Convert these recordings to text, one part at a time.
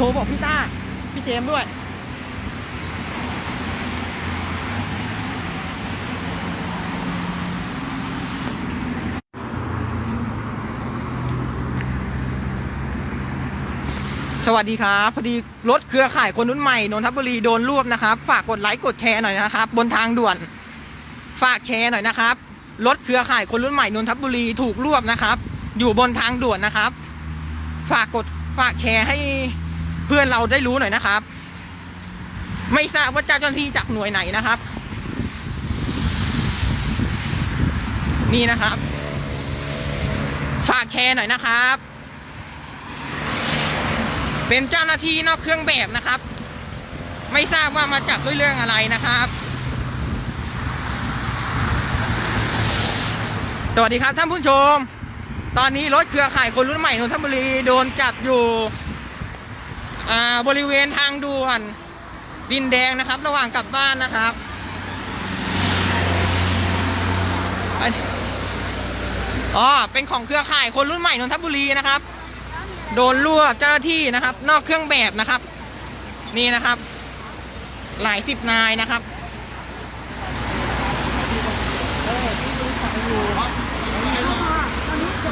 โทรบอกพี่ต้า พี่เจมด้วย สวัสดีครับ พอดีรถเครือข่ายคนรุ่นใหม่นนทบุรีโดนรวบนะครับ ฝากกดไลค์กดแชร์หน่อยนะครับ บนทางด่วน ฝากแชร์หน่อยนะครับ รถเครือข่ายคนรุ่นใหม่นนทบุรีถูกรวบนะครับ อยู่บนทางด่วนนะครับ ฝากกดฝากแชร์ให้ เพื่อนเราได้รู้หน่อยนะครับ ไม่ทราบว่าเจ้าหน้าที่จากหน่วยไหนนะครับ นี่นะครับ ฝากแชร์หน่อยนะครับ เป็นเจ้าหน้าที่นอกเครื่องแบบนะครับ ไม่ทราบว่ามาจับด้วยเรื่องอะไรนะครับสวัสดีครับท่านผู้ชม ตอนนี้รถเครือข่ายคนรุ่นใหม่นนทบุรีโดนจับอยู่ บริเวณทางด่วนดินแดงนะครับ ระหว่างกลับบ้านนะครับอ๋อเป็นของเครือข่ายคนรุ่นใหม่นนทบุรีนะครับ โดนรวบเจ้าหน้าที่นะครับ นอกเครื่องแบบนะครับ นี่นะครับ หลายสิบนายนะครับ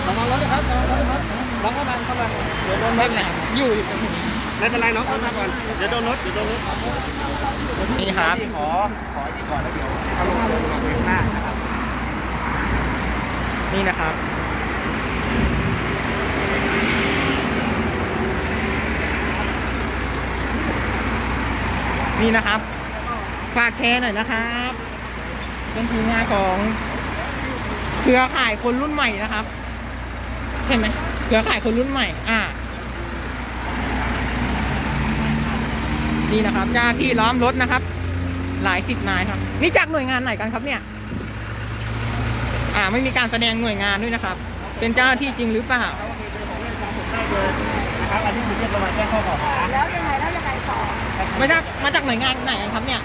ระวังรถนะครับระวังรถน้องเข้ามาเข้ามาเดี๋ยวโดนรไม่ถเป็นไรอยู่อยู่ตรง ไม่เป็นไรน้องเข้ามาก่อน เดี๋ยวโดนรถ เดี๋ยวโดนรถนี่ครับ ขอ ขอที่ก่อนแล้วเดี๋ยวเขาลงลงลงไปข้างหน้านะครับ นี่นะครับนี่นะครับ ฝากแชร์หน่อยนะครับ เป็นทีมงานของเครือข่ายคนรุ่นใหม่นะครับ ใช่ไหมเครือข่ายคนรุ่นใหม่ อ่า นี่นะครับเจ้าหน้าที่ล้อมรถนะครับ หลายสิบนายครับ นี่จากหน่วยงานไหนกันครับเนี่ย อ่าไม่มีการแสดงหน่วยงานด้วยนะครับ เป็นเจ้าหน้าที่จริงหรือเปล่านะครับอันนี้คือเรียกเรามาแจ้งข้อกล่าวหาแล้วยังไงแล้วยังไงต่อมาจากมาจากหน่วยงานไหนกันครับเนี่ย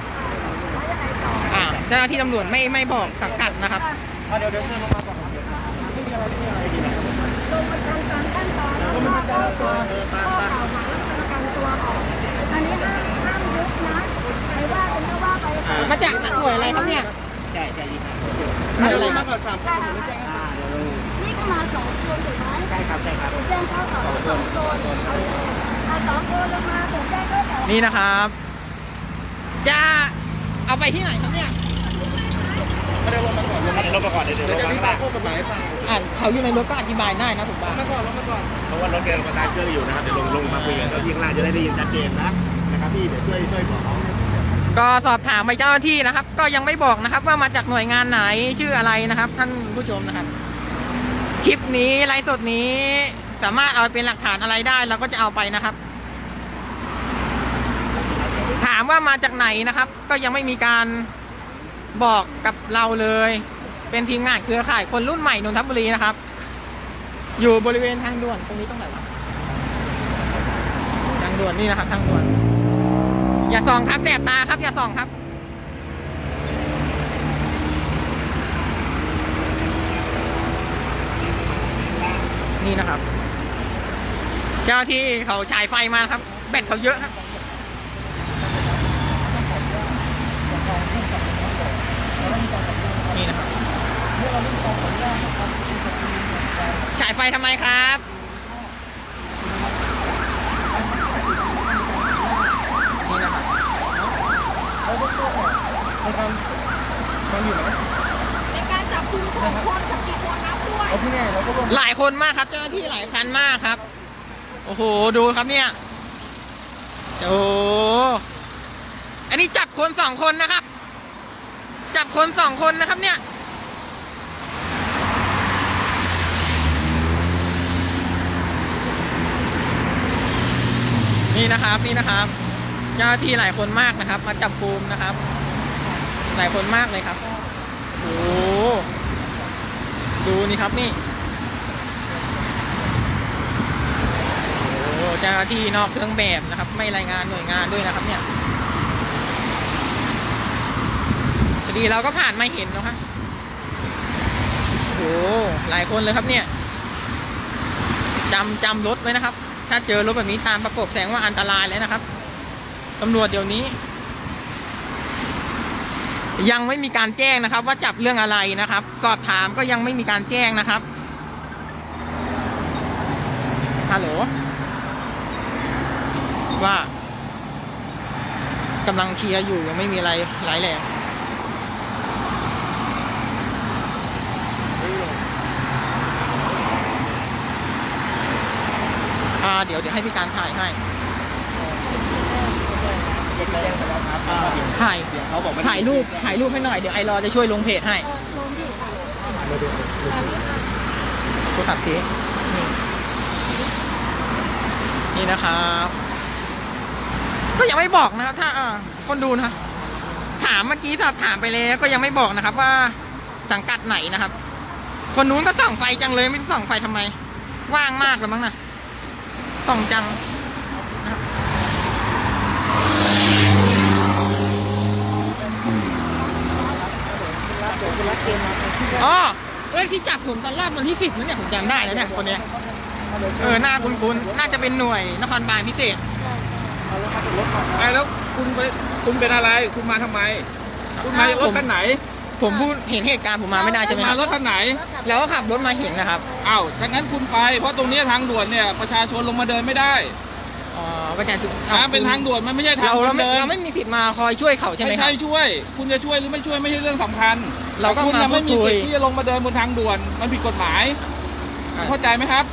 แล้วยังไงต่ออ่าเจ้าหน้าที่ตำรวจไม่ไม่บอกสังกัดนะครับอะเดี๋ยวเดี๋ยวเชิญลงมาก่อนไม่มีอะไรไม่มีอะไรดีนะลงประกันตามขั้นตอนแล้วก็ข้อกล่าวข้อกล่าวหาประกันตัวออกอันนี้ห้ามห้ามยุบ นะใครว่าเป็นก็ว่าไปมาจากหน่วยอะไรครับเนี่ยใช่ใช่ดีครับหน่วยอะไรมาก่อนสามคนค่ะอ่าเดี๋ยวลงนี่ก็มาสองคนถูกไหมใช่ครับใช่ครับถูกแจ้งข้อกล่าวหาสองคนอ่าสองคนลงมาถูกแจ้งข้อกล่าวหานี่นะครับจะเอาไปที่ไหนครับเนี่ยไม่ได้ลงมาก่อนลงมาเดี๋ยวลงมาก่อนเดี๋ยวเดี๋ยวลงมาข้างล่างอ่าเขาอยู่ในรถก็อธิบายได้นะผมว่าเพราะว่ารถเดินสตาร์ทเครื่องอยู่นะครับเดี๋ยวลงลงมาคุยกันแล้วที่ข้างล่างจะได้ได้ยินชัดเจนนะ นะครับพี่เดี๋ยวช่วยช่วยบอกน้องก็สอบถามไปเจ้าหน้าที่นะครับ ก็ยังไม่บอกนะครับ ว่ามาจากหน่วยงานไหนชื่ออะไรนะครับ ท่านผู้ชมนะครับ คลิปนี้ไลฟ์สดนี้ สามารถเอาเป็นหลักฐานอะไรได้เราก็จะเอาไปนะครับ ถามว่ามาจากไหนนะครับ ก็ยังไม่มีการบอกกับเราเลย เป็นทีมงานเครือข่ายคนรุ่นใหม่นนทบุรีนะครับ อยู่บริเวณทางด่วนตรงนี้ตรงไหนวะทางด่วนนี่นะครับทางด่วน อย่าส่องครับแสบตาครับ อย่าส่องครับ นี่นะครับ เจ้าที่เขาฉายไฟมาครับ แบตเขาเยอะครับนี่นะครับฉายไฟทำไมครับ นี่นะครับ ในการจับกลุ่มสองคนกับกี่คนนับด้วยเอาที่เนี่ยเราก็ลงหลายคนมากครับ เจ้าหน้าที่หลายคันมากครับ โอ้โห ดูครับเนี่ย โอ้โหอันนี้จับคนสองคนนะครับ จับคนสองคนนะครับเนี่ยนี่นะครับ นี่นะครับเจ้าหน้าที่หลายคนมากนะครับ มาจับกลุ่มนะครับ หลายคนมากเลยครับโอ้ดูนี่ครับนี่โอ้เจ้าหน้าที่นอกเครื่องแบบนะครับ ไม่รายงานหน่วยงานด้วยนะครับ เนี่ยพอดีเราก็ผ่านมาเห็นนะครับโอ้หลายคนเลยครับเนี่ยจำจำรถไว้นะครับ ถ้าเจอรถแบบนี้ตามประกบแสงว่าอันตรายแล้วนะครับ ตำรวจเดี๋ยวนี้ ยังไม่มีการแจ้งนะครับ ว่าจับเรื่องอะไรนะครับ สอบถามก็ยังไม่มีการแจ้งนะครับฮัลโหลว่ากำลังเคลียร์อยู่ยังไม่มีอะไรร้ายแรงอ่าเดี๋ยวเดี๋ยวให้พี่การถ่ายให้ ถ่ายเขาบอกถ่ายรูปถ่ายรูปให้หน่อยเดี๋ยวไอรอจะช่วยลงเพจให้เออลงดิค่ะโทรศัพท์เจ๊นี่นี่นะครับก็ยังไม่บอกนะครับถ้าอ่าคนดูนะถามเมื่อกี้สอบถามไปแล้วก็ยังไม่บอกนะครับ ว่าสังกัดไหนนะครับ คนนู้นก็ส่องไฟจังเลยไม่รู้ส่องไฟทำไม ว่างมากเลยมั้งนะส่องจังนะครับ อ๋อเอ้ยที่จับผมตอนแรกวันที่สิบนั่นเนี่ยผมจำได้แล้วเนี่ยคนเนี้ยเออหน้าคุ้นๆน่าจะเป็นหน่วยนครบาลพิเศษไอ้แล้วคุณไปคุณเป็นอะไร คุณมาทำไม คุณมาจากรถคันไหน ผมพูดเห็นเหตุการณ์ผมมาไม่ได้ใช่ไหมคมารับรถคันไหน แล้วก็ขับรถมาเห็นนะครับอ้าวดังนั้นคุณไป เพราะตรงเนี้ยทางด่วนเนี่ยประชาชนลงมาเดินไม่ได้อ๋อประชาชนนะเป็นทางด่วนมันไม่ใช่ทางเราคเรานไม่เดินเราไม่มีสิทธิ์มาคอยช่วยเขาใช่ไหมไม่ครัใช่บช่วย คุณจะช่วยหรือไม่ช่วยไม่ใช่เรื่องสำคัญ เราก็แต่คุณมาน่ะไม่มีพูดคุยสิทธิ์ที่จะลงมาเดินบนทางด่วน มันผิดกฎหมายอะเข้าใจไหมครับ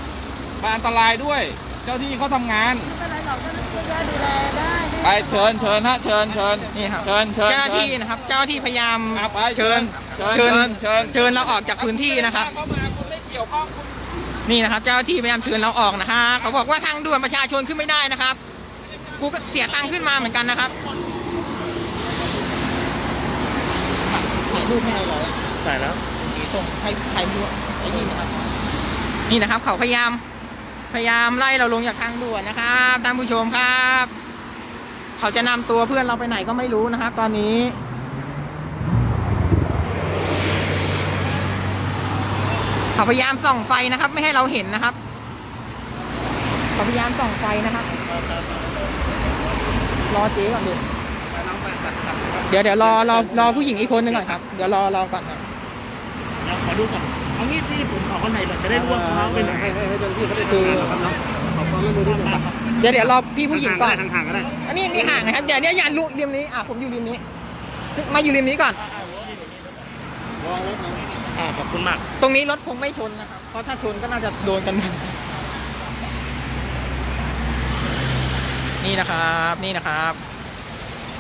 มันอันตรายด้วย เจ้าที่เขาทำงาน ไม่เป็นไรหรอกเจ้าหน้าที่ก็ดูแลได้ไปเชิญเชิญฮะเชิญเชิญนี่ครับเชิญเชิญเจ้าหน้าที่เชิญนะครับ เจ้าหน้าที่พยายามอะไปเชิญเชิญเชิญเชิญเชิญเราออกจากพื้นที่นะครับ เข้ามาคุณไม่เกี่ยวข้องคุณ นี่นะครับ เจ้าหน้าที่พยายามเชิญเราออกนะคะเขาบอกว่าทางด่วนประชาชนขึ้นไม่ได้นะครับ กูก็เสียตังค์ขึ้นมาเหมือนกันนะครับถ่า รูปให้เราเลยใส่แล้วส่งให้ใครไม่รู้ไอ้นี่นะครับ นี่นะครับ เขาพยายาม พยายามไล่เราลงจากทางด่วนนะครับท่านผู้ชมครับ เขาจะนำตัวเพื่อนเราไปไหนก็ไม่รู้นะครับ ตอนนี้เขาพยายามส่องไฟนะครับ ไม่ให้เราเห็นนะครับเขาพยายามส่องไฟนะครับรอเจ๊ก่อนดิ เดี๋ยวเดี๋ยวรอรอรอผู้หญิงอีกคนหนึ่งก่อนครับ เดี๋ยวรอรอก่อนครับเราขอดูก่อนเอางี้พี่ผมขอคนไหนก่อนจะได้รู้ว่าเขาเป็นไหนให้ให้เจ้าหน้าที่เขาได้ทำงานนะครับเนาะขอความร่วมมือด้วยนะครับเดี๋ยวเดี๋ยวรอพี่ผู้หญิงก่อนห่างๆก็ได้อันนี้นี่ห่างนะครับเดี๋ยวเดี๋ยวอย่าลุริมนี้อะผมอยู่ริมนี้ มาอยู่ริมนี้ก่อนอ่าขอบคุณมาก ตรงนี้รถคงไม่ชนนะครับเพราะถ้าชนก็น่าจะโดนกันนี่นะครับ นี่นะครับ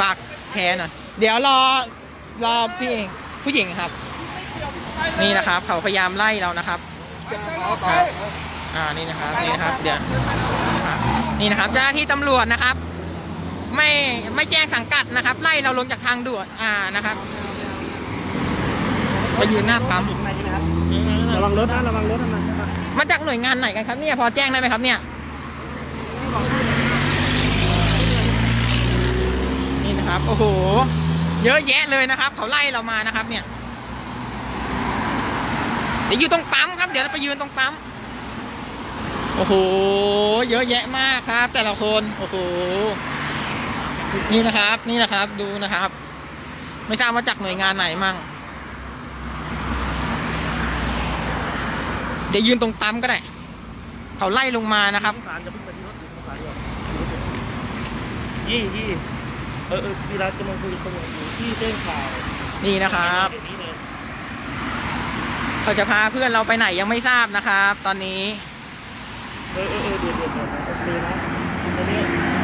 ฝาก แชร์หน่อย เดี๋ยวรอรอพี่ผู้หญิงครับ นี่นะครับเขาพยายามไล่เรานะครับครับอ่านี่นะครับนี่นะครับเดี๋ยวครับนี่นะครับเจ้าหน้าที่ตำรวจนะครับ ไม่ไม่แจ้งสังกัดนะครับ ไล่เราลงจากทางด่วนอ่านะครับไปยืนหน้าปั๊มระวังรถนะระวังรถนะมาจากหน่วยงานไหนกันครับเนี่ยพอแจ้งได้ไหมครับเนี่ย นะครับ โอ้โห เยอะแยะเลยนะครับ เขาไล่เรามานะครับ เนี่ย เดี๋ยวอยู่ตรงปั๊มครับ เดี๋ยวเราไปยืนตรงปั๊ม โอ้โห เยอะแยะมากครับ แต่ละคน โอ้โห นี่นะครับ นี่นะครับ ดูนะครับ ไม่ทราบมาจากหน่วยงานไหนมั่ง เดี๋ยวยืนตรงปั๊มก็ได้ เขาไล่ลงมานะครับสารจะพึ่งไปที่รถยี่ยี่ เออเออพี่รัฐกำลังคุยกับตำรวจอยู่ที่แจ้งข่าวนี่นะครับนี่เลยเขาจะพาเพื่อนเราไปไหนยังไม่ทราบนะครับ ตอนนี้ เออเออเออเดือดเดือดเดือดโอเคนะตอนนี้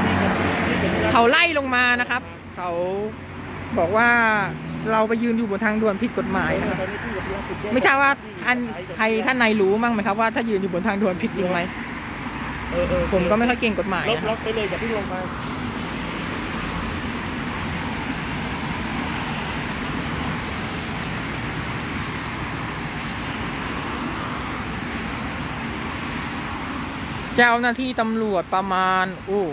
นี่กับนี่กับพี่รัฐเขาไล่ลงมานะครับ เขาบอกว่าเราไปยืนอยู่บนทางด่วนผิดกฎหมายนะครับ ตอนนี้พี่กับพี่รัฐติดแจ้งไม่ทราบว่าท่านใครท่านในรู้มั้งไหมครับว่าถ้ายืนอยู่บนทางด่วนผิดจริงไหมเออเออผมก็ไม่ค่อยเก่งกฎหมายล็อกนะคล็รัอบกไปเลยอย่าเพิ่งลงมา เจ้าหน้าที่ตำรวจประมาณอู้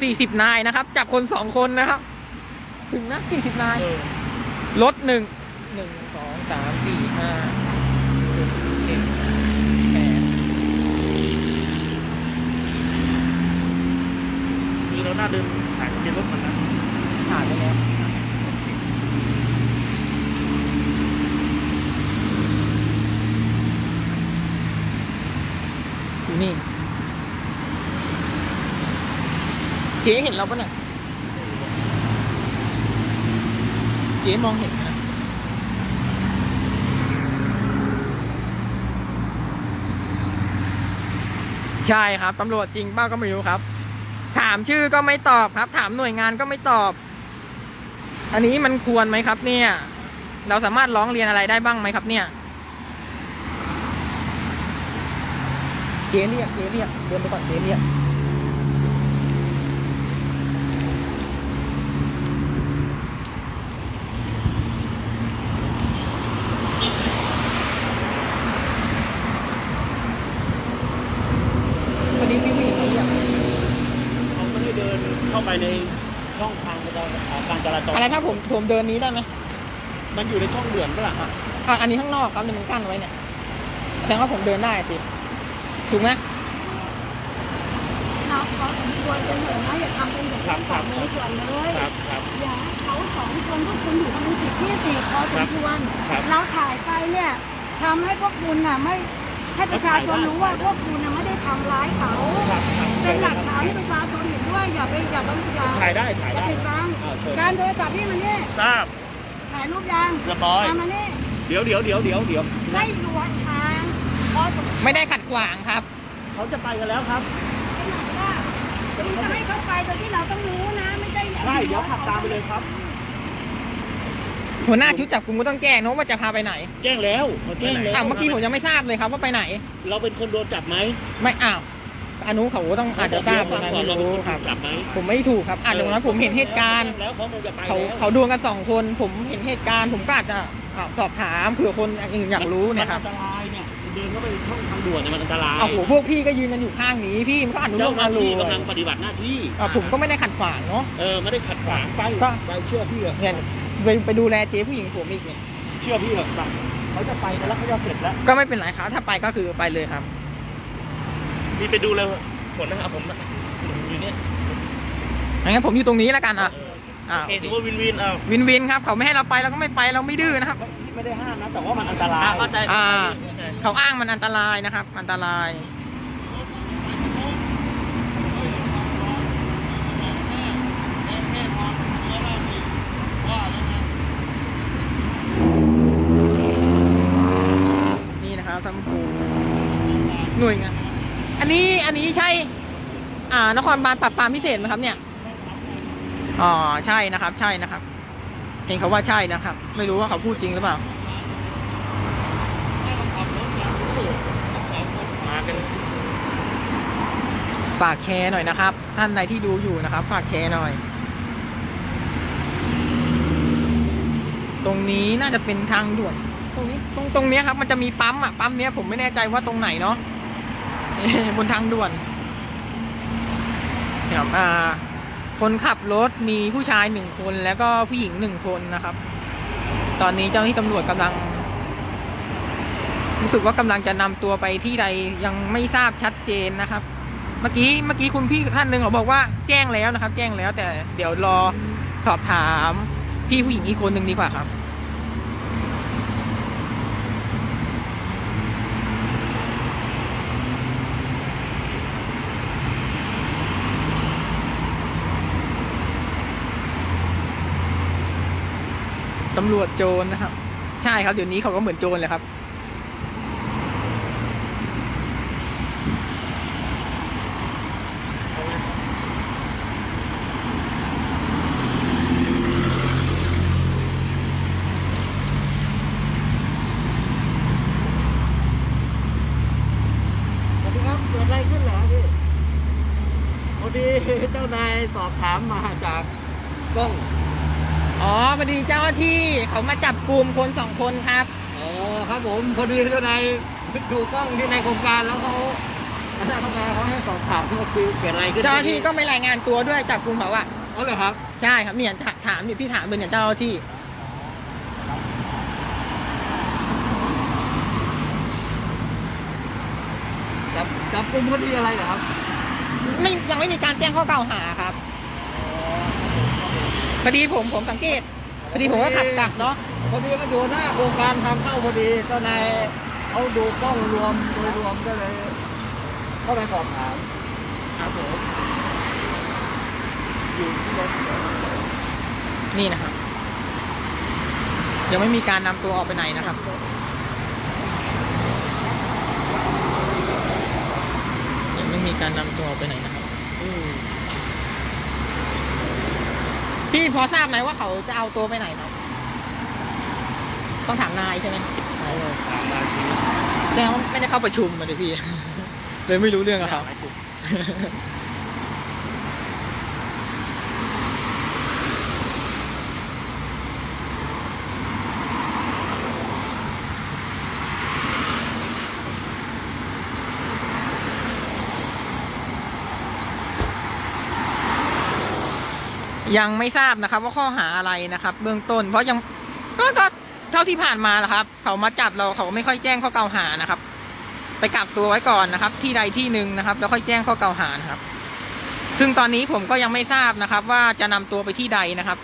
สี่สิบนายนะครับ จับคนสองคนนะครับ ถึงนะสี่สิบนายเออรถหนึ่งหนึ่งสองสามสี่ห้าหกเจ็ดแปดเดินถ่ายทะเบียนรถมันนะถ่ายไปแล้วอยู่นี่ เจ๊เห็นเราปะเนี่ยเจ๊มองเห็นนะใช่ครับตำรวจจริงเป้าก็ไม่รู้ครับ ถามชื่อก็ไม่ตอบครับ ถามหน่วยงานก็ไม่ตอบ อันนี้มันควรไหมครับ เนี่ย เราสามารถร้องเรียนอะไรได้บ้างไหมครับ เนี่ย เจ๊เรียกเจ๊เรียกเดินไปก่อนเจ๊เรียก พอดีพี่ผู้หญิงเขาเรียกเขาไม่ได้เดินเข้าไปในช่องทางการจราจรอะไรถ้าผมผมเดินนี้ได้ไหมมันอยู่ในช่องเดือนปะล่ะอะอันนี้ข้างนอกครับเดี๋ยวมันกั้นไว้เนี่ยแสดงว่าผมเดินได้สิถูกไหมเราขอสมควรกันเถอะนะอย่าทำเป็นแบบนี้ก่อนเลยส่วนเลยครับครับอย่าให้เขาสองคนพวกคุณอยู่กันเป็นสิบยี่สิบพอสมควรครับเราถ่ายไปเนี่ยทำให้พวกคุณน่ะไม่ ให้ประชาชนรู้ว่าพวกคุณน่ะไม่ได้ทำร้ายเขา ครับครับเป็นหลักฐานให้ประชาชนเห็นด้วยอย่าไปอย่าไปอย่าถ่ายได้ถ่ายอย่าได้ปิดบังอ่าเชิญการโทรศัพท์พี่มันนี่ทราบถ่ายรูปยังเรียบร้อยเอามานี่เดี๋ยวเดี๋ยวเดี๋ยวเดี๋ยวเดี๋ยวได้หลวงทางพอสมควรไม่ได้ขัดขวางครับ เขาจะไปกันแล้วครับไปไหนล่ะคุณจะให้เขาไปโดยที่เราต้องรู้นะไม่ใช่ใช่ เดี๋ยวขับตามไปเลยครับ หัวหน้าชุดจับกลุ่มก็ต้องแจ้งเนอะว่าจะพาไปไหนแจ้งแล้วมาแจ้งแล้วอะเมื่อกี้ผมยังไม่ทราบเลยครับว่าไปไหน เราเป็นคนโดนจับไหมไม่อ้าวอนุเขาต้องอาจจะทราบเลยนะไม่รู้ครับ จับไหมผมไม่ถูกครับอาจจะวันนั้นผมเห็นเหตุการณ์แล้วเขาคงจะไปเขาแล้วเขาโดนกันสองคน ผมเห็นเหตุการณ์ ผมก็อาจจะอะสอบถามเผื่อคนอื่นอยากรู้เนี่ยครับ มันอันตรายเนี่ยเดินเข้าไปช่องทางด่วนเนี่ยมันอันตรายเอาโหพวกพี่ก็ยืนกันอยู่ข้างนี้ พี่มันก็อนุโลเจ้ามหน้าอารูที่กำลังปฏิบัติหน้าที่อะผมก็ไม่ได้ขัดขวางเนาะ เออไม่ได้ขัดขวางไปก็ ไปเชื่อพี่เหรอะเนี่ย ไปไปดูแลเจ๊ผู้หญิงผมอีกเนี่ยเชื่อพี่เหรอะไปเขาจะไปกันแล้วเขาจะเสร็จแล้วก็ไม่เป็นไรครับ ถ้าไปก็คือไปเลยครับพี่ไปดูเลยผลนะครับผมนะอยู่เนี่ยงั้นผมอยู่ตรงนี้แล้วกันอะเอออ่าโอเคถือว่าวินวินเอาวินวินครับ เขาไม่ให้เราไปเราก็ไม่ไปเราไม่ดื้อนะครับพี่ไม่ได้ห้ามนะแต่ว่ามันอันตรายเข้าใจ อ่า เขาอ้างมันอันตรายนะครับ อันตราย นี่นะครับ ท่านผู้หน่วยงานอันนี้อันนี้ใช่ อ่านครบาลปราบปรามพิเศษไหมครับ เนี่ยอ๋อใช่นะครับ ใช่นะครับ เห็นเขาว่าใช่นะครับ ไม่รู้ว่าเขาพูดจริงหรือเปล่าฝากแชร์หน่อยนะครับ ท่านใดที่ดูอยู่นะครับ ฝากแชร์หน่อย ตรงนี้น่าจะเป็นทางด่วน ตรงนี้ตรงตรงเนี้ยครับ มันจะมีปั๊มอะปั๊มเนี้ยผมไม่แน่ใจว่าตรงไหนเนาะบนทางด่วนครับอ่า คนขับรถมีผู้ชายหนึ่งคนแล้วก็ผู้หญิงหนึ่งคนนะครับ ตอนนี้เจ้าหน้าที่ตำรวจกำลัง รู้สึกว่ากำลังจะนำตัวไปที่ใดยังไม่ทราบชัดเจนนะครับ เมื่อกี้เมื่อกี้คุณพี่ท่านหนึ่งเขาบอกว่าแจ้งแล้วนะครับ แจ้งแล้วแต่เดี๋ยวรอสอบถามพี่ผู้หญิงอีกคนหนึ่งดีกว่าครับ ตำรวจโจรนะครับ ใช่ครับเดี๋ยวนี้เขาก็เหมือนโจรเลยครับ สวัสดีครับเกิดอะไรขึ้นเหรอพี่พอดีเจ้านายสอบถามมาจากกล้อง อ๋อพอดีเจ้าหน้าที่เขามาจับกลุ่มคนสองคนครับ อ๋อครับผมพอดีเจ้านายดูกล้องที่ในโครงการแล้วเขาอันนั้นเขามาเขาให้สอบถามว่าคือเกิดอะไรขึ้นเจ้าหน้าที่ก็ไม่รายงานตัวด้วยจับกลุ่มเขาอะอ๋อเหรอครับ ใช่ครับเนี่ยถถามเนี่ยพี่ถามเป็นเนี่ยเจ้าหน้าที่จับจับกลุ่มคดีอะไรเหรอครับ ไม่ยังไม่มีการแจ้งข้อกล่าวหาครับอ พอดีผมผมสังเกต พอดีผมก็ขับกลับเนาะ พอดีมันอยู่หน้าโครงการทางเข้าพอดีเจ้านายเขาดูกล้องรวมโดยรวมก็เลยเข้าไปสอบถามครับผมอยู่ที่รถนี่นะครับ ยังไม่มีการนำตัวออกไปไหนนะครับยังไม่มีการนำตัวออกไปไหนนะครับ อืม พี่พอทราบไหมว่าเขาจะเอาตัวไปไหนครับต้องถามนายใช่ไหมเออถามราชีแต่ว่าไม่ได้เข้าประชุมมาเลยพี่ เลยไม่รู้เรื่องอะครับหลาย ยังไม่ทราบนะครับ ว่าข้อหาอะไรนะครับ เบื้องต้น เพราะยังก็ก็เท่าที่ผ่านมาแหละครับ เขามาจับเราเขาไม่ค่อยแจ้งข้อกล่าวหานะครับ ไปกักตัวไว้ก่อนนะครับ ที่ใดที่หนึ่งนะครับ แล้วค่อยแจ้งข้อกล่าวหานะครับ ซึ่งตอนนี้ผมก็ยังไม่ทราบนะครับ ว่าจะนำตัวไปที่ใดนะครับ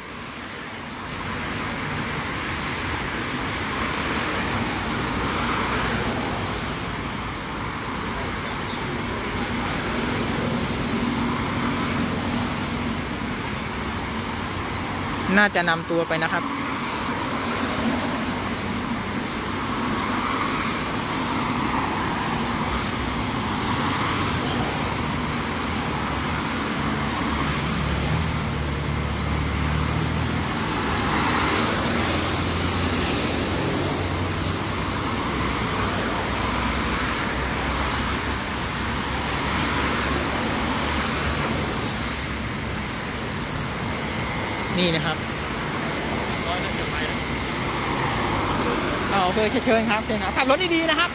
น่าจะนำตัวไปนะครับ นี่นะครับ ร้อยนั่นจะไปนะ เอาโอเคเชิญครับเชิญครับขับรถดีๆนะครับ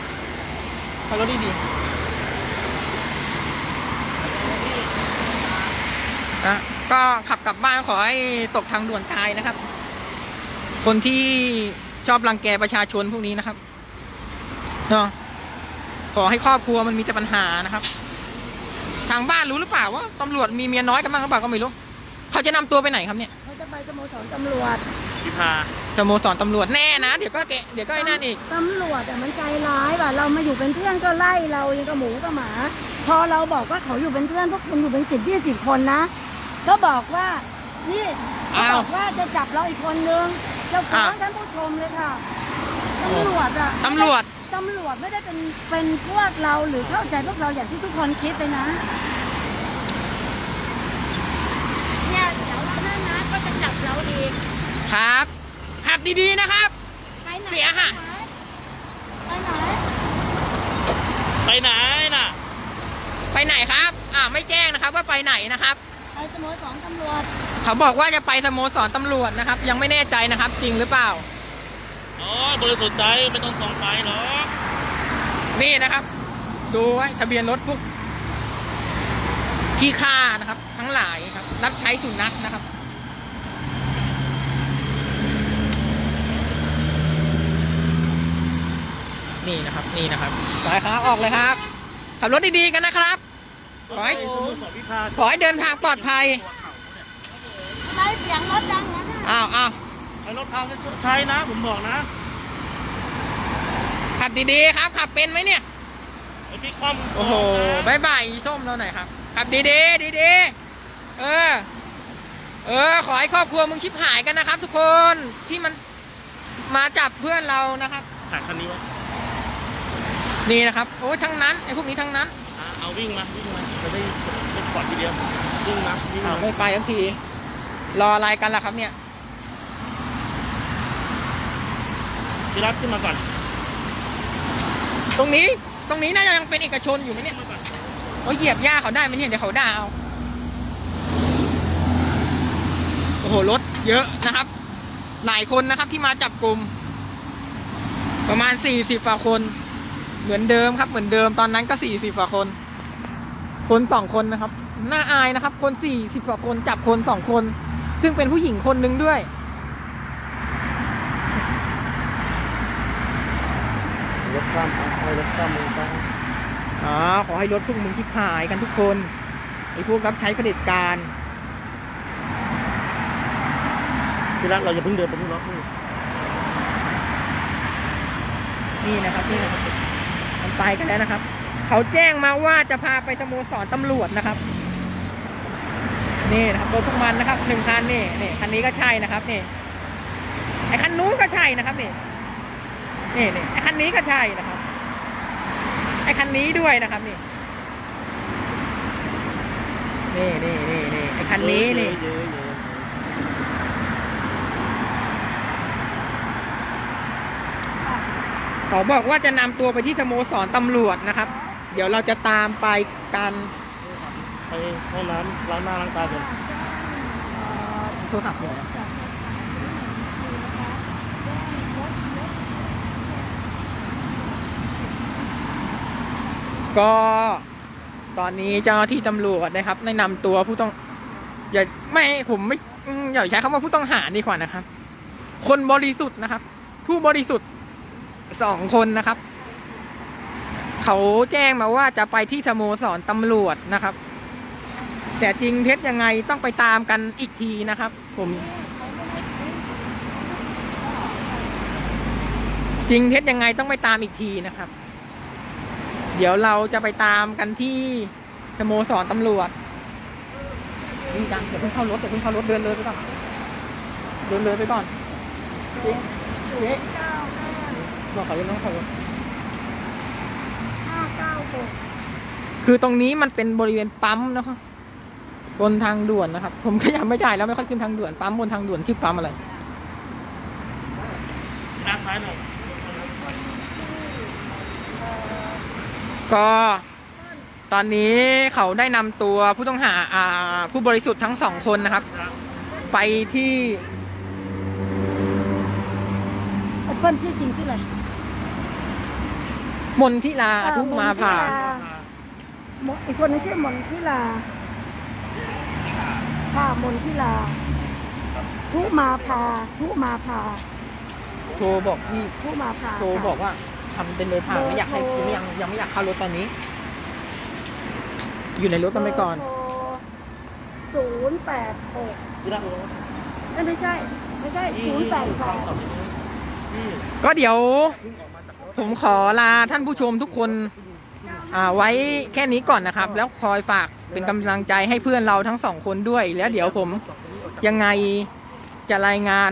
ขับรถดีๆนะก็ขับกลับบ้านขอให้ตกทางด่วนตายนะครับ คนที่ชอบรังแกประชาชนพวกนี้นะครับเนาะขอให้ครอบครัวมันมีแต่ปัญหานะครับ ทางบ้านรู้หรือเปล่าว่าตำรวจมีเมียน้อยกันบ้างหรือเปล่าก็ไม่รู้ เขาจะนำตัวไปไหนครับเนี่ย เขาจะไปสโมสรตำรวจ พิพาสโมสรตำรวจแน่นะ เดี๋ยวก็แกะเดี๋ยวก็ไอ้นั่นอีก ตำรวจอะมันใจร้ายว่ะเรามาอยู่เป็นเพื่อนก็ไล่เรายังกับหมูกับหมา พอเราบอกว่าเขาอยู่เป็นเพื่อนพวกคุณอยู่เป็นสิบยี่สิบคนนะ ก็บอกว่านี่เขาอ้าวบอกว่าจะจับเราอีกคนนึงจะฟ้องอะท่านผู้ชมเลยค่ะตำรวจอะตำรวจ ตำรวจไม่ได้เป็นเป็นพวกเราหรือเข้าใจพวกเราอย่างที่ทุกคนคิดเลยนะเนี่ยเดี๋ยวเราหน้านะก็จะจับเราอีก ครับ ขับดีๆนะครับ ไปไหนเสียหายไปไหน ไปไหนน่ะ ไปไหนครับ อ่าไม่แจ้งนะครับว่าไปไหนนะครับ ไปสโมสรตำรวจ เขาบอกว่าจะไปสโมสรตำรวจนะครับ ยังไม่แน่ใจนะครับ จริงหรือเปล่า อ๋อบริสุทธิ์ใจไม่ต้องส่งไปหรอกนี่นะครับ ดูไว้ทะเบียนรถพวกขี้ข้านะครับ ทั้งหลายครับ รับใช้สุนัขนะครับ นี่นะครับ นี่นะครับสายครับออกเลยครับ ขับรถดีๆกันนะครับ ขอให้สโมสรพิพาขอให้เดินทางปลอดภัยทำไมเสียงรถดังนะอ้าวอ้าวใช้รถพาจะชดใช้นะ ผมบอกนะ ขับดีๆครับ ขับเป็นไหมเนี่ยไอ้พี่ความโอ้โหบายบายอีส้มเราหน่อยครับ ขับดีๆดีๆเออ เออ ขอให้ครอบครัวมึงชิบหายกันนะครับ ทุกคนที่มันมาจับเพื่อนเรานะครับถ่ายคันนี้ไว้ นี่นะครับ โอ้ยทั้งนั้นไอ้พวกนี้ทั้งนั้นอะเอาวิ่งมาวิ่งมาจะได้ได้ปลอดทีเดียววิ่งมาวิ่งอ้าวมาไม่ไปทั้งที รออะไรกันล่ะครับเนี่ย พี่รับขึ้นมาก่อนตรงนี้ตรงนี้น่าจะยังเป็นเอกชนอยู่ไหมเนี่ยขึ้นมาก่อนโอ้ยเหยียบหญ้าเขาได้ไหมเนี่ยเดี๋ยวเขาด่าเอาโอ้โหรถเยอะนะครับ หลายคนนะครับที่มาจับกลุ่มประมาณสี่สิบกว่าคน เหมือนเดิมครับ เหมือนเดิมตอนนั้นก็สี่สิบกว่าคน คนสองคนนะครับน่าอายนะครับ คนสี่สิบกว่าคนจับคนสองคน ซึ่งเป็นผู้หญิงคนหนึ่งด้วย รถข้ามไปรถข้ามมือไปอ๋อขอให้รถพวกมึงที่หายกันทุกคนไอ้พวกรับใช้เผด็จการที่รักเราอย่าเพิ่งเดินไปที่รถพี่นี่นะครับนี่นะครับมัน ไปกันแล้วนะครับ เขาแจ้งมาว่าจะพาไปสโมสรตำรวจนะครับ นี่นะครับรถพวกมันนะครับหนึ่งคันนี่นี่คันนี้ก็ใช่นะครับนี่ไอ้คันนู้นก็ใช่นะครับนี่นี่นี่ไอ้คันนี้ก็ใช่นะครับไอ้คันนี้ด้วยนะครับนี่นี่นี่นี่ไอ้คันนี้นี่ เยอะๆเยอะเขาบอกว่าจะนำตัวไปที่สโมสรตำรวจนะครับ เดี๋ยวเราจะตามไปกันๆไปห้องน้ำล้างหน้าล้างตากันโทรศัพท์เลยก็ตอนนี้เจ้าหน้าที่ตำรวจนะครับได้นำตัวผู้ต้องอย่าไม่ผมไม่อืมอย่าใช้คำว่าผู้ต้องหาดีกว่านะครับ คนบริสุทธิ์นะครับ ผู้บริสุทธิ์ สองคนนะครับ เขาแจ้งมาว่าจะไปที่สโมสรตำรวจนะครับ แต่จริงเท็จยังไงต้องไปตามกันอีกทีนะครับ ผม จริงเท็จยังไงต้องไปตามอีกทีนะครับ เดี๋ยวเราจะไปตามกันที่สโมสรตำรวจนี่จังเดี๋ยวเพิ่งเข้ารถเดี๋ยวเพิ่งเข้ารถเดินเลยไปก่อนเดินเลยไปก่อนเจ๊เจ๊ บอกเขาเลยน้องเขาเลยห้าเก้าหกคือตรงนี้มันเป็นบริเวณปั๊มนะครับบนทางด่วนนะครับ ผมก็ยังไม่ได้แล้วไม่ค่อยขึ้นทางด่วนปั๊มบนทางด่วนชื่อปั๊มอะไรด้านซ้ายหน่อยก็ตอนนี้เขาได้นำตัวผู้ต้องหาอ่าผู้บริสุทธิ์ทั้งสองคนนะครับ ไปที่ไอ้เปิ้ลชื่อจริงชื่ออะไร มนทิลาทุกมาผามนอีกคนนึงชื่อมนทิลาค่ะมนทิลา ทุมาพาทุมาพาโทรบอกพี่ทุมาพาโทรบอกว่าทำเป็นเลยผ่านไม่อยากให้ยังยังไม่อยากเข้ารถตอนนี้ อยู่ในรถกันไปก่อนศูนย์แปดหกที่รักไม่ใช่ ไม่ใช่ศูนย์แปดสองพี่ก็เดี๋ยว ผมขอลาท่านผู้ชมทุกคนอาไว้แค่นี้ก่อนนะครับ แล้วคอยฝากเป็นกำลังใจให้เพื่อนเราทั้งสองคนด้วย แล้วเดี๋ยวผมยังไงจะรายงาน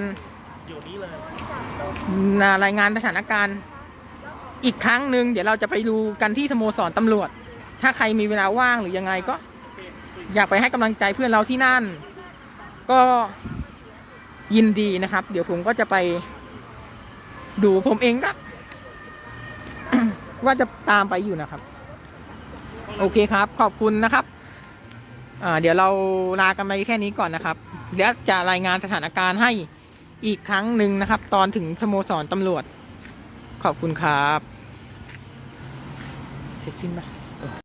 นรายงานสถานการณ์อีกครั้งหนึ่งเดี๋ยวเราจะไปดูกันที่สโมสรตำรวจ ถ้าใครมีเวลาว่างหรือยังไงก็ อยากไปให้กำลังใจเพื่อนเราที่นั่น ก็ยินดีนะครับ เดี๋ยวผมก็จะไปดูผมเองก็ ว่าจะตามไปอยู่นะครับ โอเคครับ ขอบคุณนะครับอ่าเดี๋ยวเราลากันไปแค่นี้ก่อนนะครับ เดี๋ยวจะรายงานสถานการณ์ให้อีกครั้งหนึ่งนะครับ ตอนถึงสโมสรตำรวจ ขอบคุณครับเสร็จสิ้นปะ